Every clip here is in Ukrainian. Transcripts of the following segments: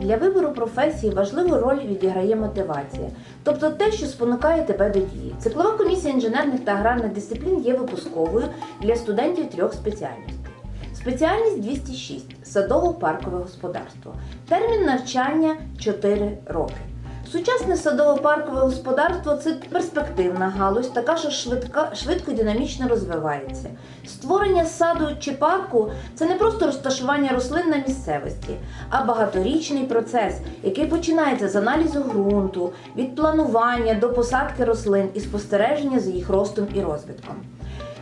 Для вибору професії важливу роль відіграє мотивація, тобто те, що спонукає тебе до дії. Циклова комісія інженерних та аграрних дисциплін є випусковою для студентів трьох спеціальностей. Спеціальність 206 садово-паркове господарство. Термін навчання 4 роки. Сучасне садово-паркове господарство це перспективна галузь, така що швидка, швидко і динамічно розвивається. Створення саду чи парку це не просто розташування рослин на місцевості, а багаторічний процес, який починається з аналізу ґрунту, від планування до посадки рослин і спостереження за їх ростом і розвитком.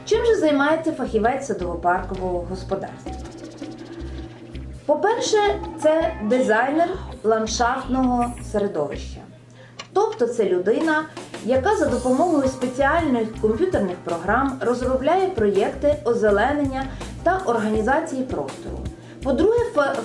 Чим же займається фахівець садово-паркового господарства? По-перше, це дизайнер ландшафтного середовища. Тобто це людина, яка за допомогою спеціальних комп'ютерних програм розробляє проєкти озеленення та організації простору. По-друге,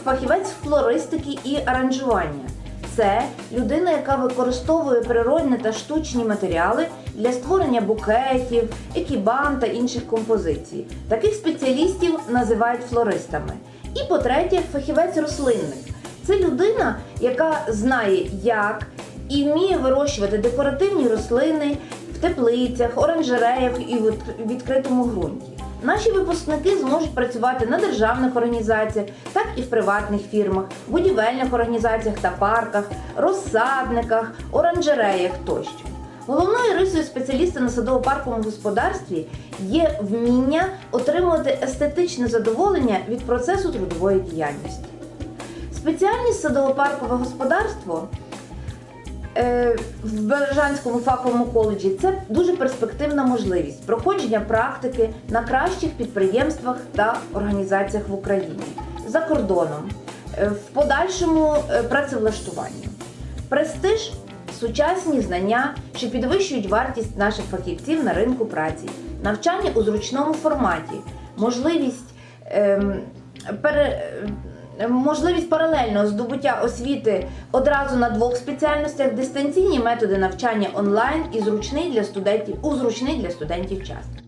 фахівець флористики і аранжування. Це людина, яка використовує природні та штучні матеріали для створення букетів, екібан та інших композицій. Таких спеціалістів називають флористами. І по-третє, фахівець рослинник. Це людина, яка знає, як і вміє вирощувати декоративні рослини в теплицях, оранжереях і в відкритому ґрунті. Наші випускники зможуть працювати на державних організаціях, так і в приватних фірмах, будівельних організаціях та парках, розсадниках, оранжереях тощо. Головною рисою спеціаліста на садово-парковому господарстві є вміння отримувати естетичне задоволення від процесу трудової діяльності. Спеціальність садово-паркове господарство е, в Бережанському фаховому коледжі. Це дуже перспективна можливість проходження практики на кращих підприємствах та організаціях в Україні. За кордоном, е, в подальшому е, працевлаштуванні. Престиж сучасні знання, що підвищують вартість наших фахівців на ринку праці, навчання у зручному форматі, можливість ем, пере, можливість паралельного здобуття освіти одразу на двох спеціальностях, дистанційні методи навчання онлайн і зручний для студентів у зручний для студентів час.